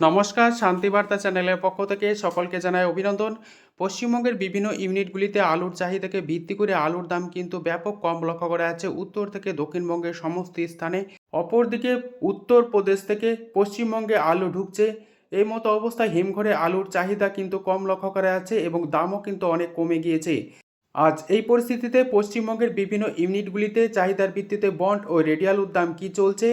নমস্কার শান্তিবার্তা চ্যানেলের পক্ষ থেকে সকলকে জানায় অভিনন্দন। পশ্চিমবঙ্গের বিভিন্ন ইউনিটগুলিতে আলুর চাহিদাকে ভিত্তি করে আলুর দাম কিন্তু ব্যাপক কম লক্ষ্য করা যাচ্ছে। উত্তর থেকে দক্ষিণবঙ্গের সমস্ত স্থানে, অপরদিকে উত্তরপ্রদেশ থেকে পশ্চিমবঙ্গে আলু ঢুকছে। এই মতো অবস্থায় হিমঘরে আলুর চাহিদা কিন্তু কম লক্ষ্য করা যাচ্ছে এবং দামও কিন্তু অনেক কমে গিয়েছে। আজ এই পরিস্থিতিতে পশ্চিমবঙ্গের বিভিন্ন ইউনিটগুলিতে চাহিদার ভিত্তিতে বন্ড ও রেডিয়ালুর দাম কী চলছে?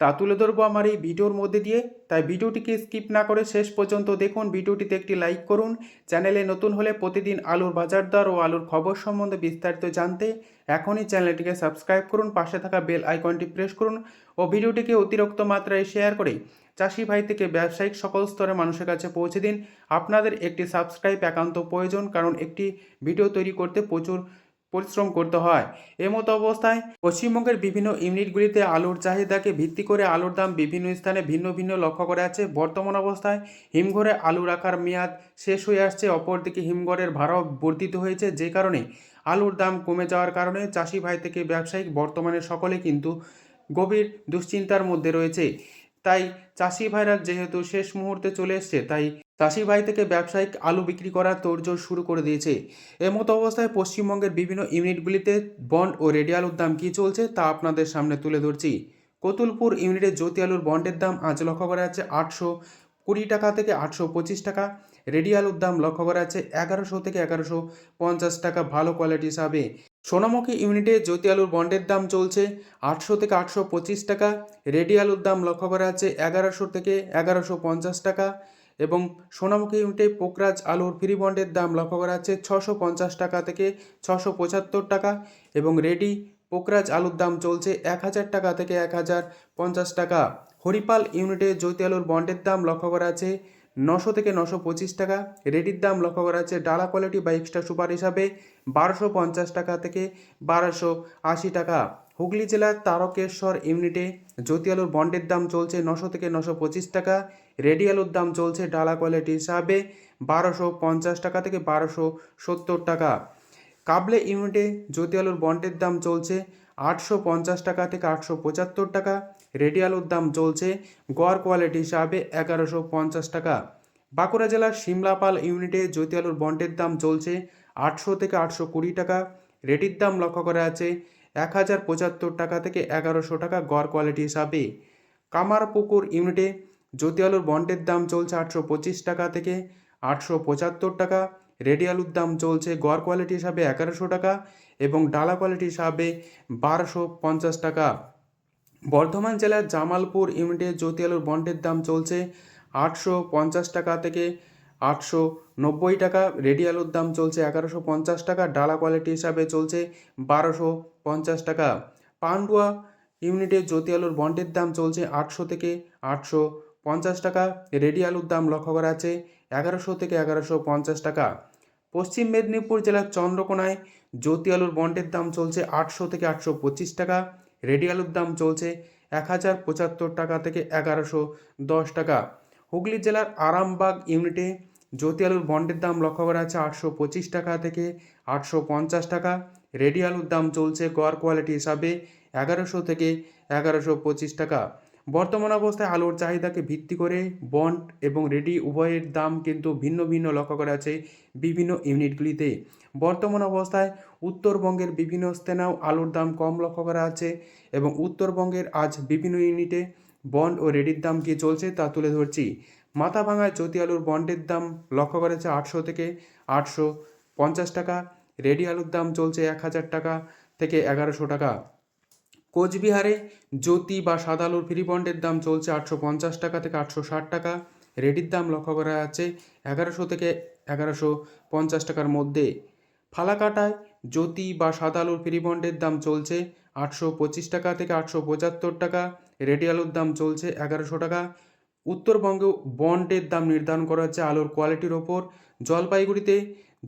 তা তুলে ধরবো আমার এই ভিডিওর মধ্যে দিয়ে। তাই ভিডিওটিকে স্কিপ না করে শেষ পর্যন্ত দেখুন। ভিডিওটিতে একটি লাইক করুন। চ্যানেলে নতুন হলে প্রতিদিন আলুর বাজার দর ও আলুর খবর সম্বন্ধে বিস্তারিত জানতে এখনই চ্যানেলটিকে সাবস্ক্রাইব করুন। পাশে থাকা বেল আইকনটি প্রেস করুন ও ভিডিওটিকে অতিরিক্ত মাত্রায় শেয়ার করে চাষি ভাই থেকে ব্যবসায়িক সকল স্তরের মানুষের কাছে পৌঁছে দিন। আপনাদের একটি সাবস্ক্রাইব একান্ত প্রয়োজন, কারণ একটি ভিডিও তৈরি করতে প্রচুর পরিশ্রম করতে হয়। এমতো অবস্থায় পশ্চিমবঙ্গের বিভিন্ন ইউনিটগুলিতে আলুর চাহিদাকে ভিত্তি করে আলুর দাম বিভিন্ন স্থানে ভিন্ন ভিন্ন লক্ষ্য করা আছে। বর্তমান অবস্থায় হিমঘরে আলু রাখার মেয়াদ শেষ হয়ে আসছে, অপরদিকে হিমঘরের ভাড়াও বর্ধিত হয়েছে। যে কারণে আলুর দাম কমে যাওয়ার কারণে চাষি ভাই থেকে ব্যবসায়িক বর্তমানে সকলে কিন্তু গভীর দুশ্চিন্তার মধ্যে রয়েছে। তাই চাষি ভাইরা যেহেতু শেষ মুহূর্তে চলে এসছে, তাই চাষি ভাই থেকে ব্যবসায়িক আলু বিক্রি করার তোড়জোড় শুরু করে দিয়েছে। এমতো অবস্থায় পশ্চিমবঙ্গের বিভিন্ন ইউনিটগুলিতে বন্ড ও রেডি আলুর দাম কী চলছে তা আপনাদের সামনে তুলে ধরছি। কতুলপুর ইউনিটের জ্যোতি আলুর বন্ডের দাম আজ লক্ষ্য করা যাচ্ছে আটশো কুড়ি টাকা থেকে আটশো পঁচিশ টাকা। রেডি আলুর দাম লক্ষ্য করা যাচ্ছে এগারোশো থেকে এগারোশো পঞ্চাশ টাকা ভালো কোয়ালিটি হিসাবে। সোনামুখী ইউনিটে জ্যোতি আলুর বন্ডের দাম চলছে আটশো থেকে আটশো পঁচিশ টাকা, রেডি আলুর দাম লক্ষ্য করা যাচ্ছে এগারোশো থেকে এগারোশো পঞ্চাশ টাকা এবং সোনামুখী ইউনিটে পোকরাজ আলুর ফ্রি বন্ডের দাম লক্ষ্য করা যাচ্ছে ছশো পঞ্চাশ টাকা থেকে ছশো পঁচাত্তর টাকা এবং রেডি পোকরাজ আলুর দাম চলছে এক হাজার টাকা থেকে এক হাজার পঞ্চাশ টাকা। হরিপাল ইউনিটে জ্যোতি আলুর বন্ডের দাম লক্ষ্য করা আছে নশো থেকে নশো পঁচিশ টাকা। রেডির দাম লক্ষ্য করা যাচ্ছে ডালা কোয়ালিটি বা এক্সট্রা সুপার হিসাবে বারোশো পঞ্চাশ টাকা থেকে বারোশো আশি টাকা। হুগলি জেলার তারকেশ্বর ইউনিটে জ্যোতি আলুর বন্ডের দাম চলছে নশো থেকে নশো পঁচিশ টাকা। রেডি আলুর দাম চলছে ডালা কোয়ালিটি হিসাবে বারোশো পঞ্চাশ টাকা থেকে বারোশো সত্তর টাকা। কাবলে ইউনিটে জ্যোতি আলুর বন্ডের দাম চলছে আটশো পঞ্চাশ টাকা থেকে আটশো পঁচাত্তর টাকা। রেডি আলুর দাম চলছে গড় কোয়ালিটি হিসাবে এগারোশো পঞ্চাশ টাকা। বাঁকুড়া জেলার সিমলাপাল ইউনিটে জ্যোতি আলুর বন্ডের দাম চলছে আটশো থেকে আটশো কুড়ি টাকা। রেডির দাম লক্ষ্য করা আছে এক হাজার পঁচাত্তর টাকা থেকে এগারোশো টাকা গড় কোয়ালিটি হিসাবে। কামারপুকুর ইউনিটে জ্যোতি আলুর বন্ডের দাম চলছে আটশো পঁচিশ টাকা থেকে আটশো পঁচাত্তর টাকা। রেডি আলুর দাম চলছে গড় কোয়ালিটি হিসাবে এগারোশো টাকা এবং ডালা কোয়ালিটি হিসাবে বারোশো পঞ্চাশ টাকা। বর্ধমান জেলার জামালপুর ইউনিটে জ্যোতি আলুর বন্ডের দাম চলছে আটশো পঞ্চাশ টাকা থেকে আটশো নব্বই টাকা। রেডি আলুর দাম চলছে এগারোশো পঞ্চাশ টাকা, ডালা কোয়ালিটি হিসাবে চলছে বারোশো পঞ্চাশ টাকা। পান্ডুয়া ইউনিটে জ্যোতি আলুর বন্ডের দাম চলছে আটশো থেকে আটশো পঞ্চাশ টাকা। রেডি আলুর দাম লক্ষ্য করা আছে এগারোশো থেকে এগারোশো পঞ্চাশ টাকা। পশ্চিম মেদিনীপুর জেলার চন্দ্রকোনায় জ্যোতি আলুর বন্ডের দাম চলছে আটশো থেকে আটশো পঁচিশ টাকা, রেডি আলুর দাম চলছে এক হাজার পঁচাত্তর টাকা থেকে এগারোশো দশ টাকা। হুগলি জেলার আরামবাগ ইউনিটে জ্যোতি আলুর বন্ডের দাম লক্ষ্য করা আছে আটশো পঁচিশ টাকা থেকে আটশো পঞ্চাশ টাকা। রেডি আলুর দাম চলছে গড় কোয়ালিটি হিসাবে এগারোশো থেকে এগারোশো পঁচিশ টাকা। বর্তমান অবস্থায় আলুর চাহিদাকে ভিত্তি করে বন্ড এবং রেডি উভয়ের দাম কিন্তু ভিন্ন ভিন্ন লক্ষ্য করা আছে বিভিন্ন ইউনিটগুলিতে। বর্তমান অবস্থায় উত্তরবঙ্গের বিভিন্ন স্থানেও আলুর দাম কম লক্ষ্য করা আছে এবং উত্তরবঙ্গের আজ বিভিন্ন ইউনিটে বন্ড ও রেডির দাম কী চলছে তা তুলে ধরছি। মাথা ভাঙায় জ্যোতি আলুর বন্ডের দাম লক্ষ্য করেছে আটশো থেকে আটশো পঞ্চাশ টাকা, রেডি আলুর দাম চলছে এক হাজার টাকা থেকে এগারোশো টাকা। কোচবিহারে জ্যোতি বা সাদা আলুর ফ্রি বন্ডের দাম চলছে আটশো পঞ্চাশ টাকা থেকে আটশো ষাট টাকা। রেডির দাম লক্ষ্য করা যাচ্ছে এগারোশো থেকে এগারোশো পঞ্চাশ টাকার মধ্যে। ফালাকাটায় জ্যোতি বা সাদা আলুর ফ্রি বন্ডের দাম চলছে আটশো পঁচিশ টাকা থেকে আটশো পঁচাত্তর টাকা। রেডি আলুর দাম চলছে এগারোশো টাকা। উত্তরবঙ্গে বন্ডের দাম নির্ধারণ করা হচ্ছে আলুর কোয়ালিটির ওপর। জলপাইগুড়িতে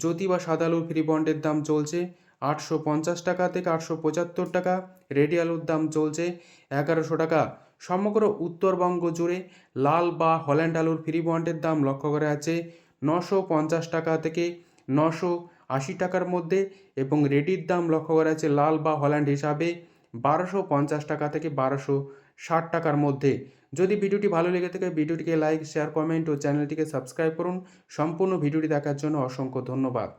জ্যোতি বা সাদা আলুর ফ্রি বন্ডের দাম চলছে আটশো পঞ্চাশ টাকা থেকে আটশো পঁচাত্তর টাকা। রেডি আলুর দাম চলছে এগারোশো টাকা। সমগ্র উত্তরবঙ্গ জুড়ে লাল বা হল্যান্ড আলুর ফ্রি বন্ডের দাম লক্ষ্য করা আছে নশো পঞ্চাশ টাকা থেকে নশো আশি টাকার মধ্যে এবং রেডির দাম লক্ষ্য করা আছে লাল বা হল্যান্ড হিসাবে বারোশো পঞ্চাশ টাকা থেকে বারোশো ষাট টাকার মধ্যে। যদি ভিডিওটি ভালো লেগে থাকে, ভিডিওটিকে লাইক শেয়ার কমেন্ট ও চ্যানেলটিকে সাবস্ক্রাইব করুন। সম্পূর্ণ ভিডিওটি দেখার জন্য অসংখ্য ধন্যবাদ।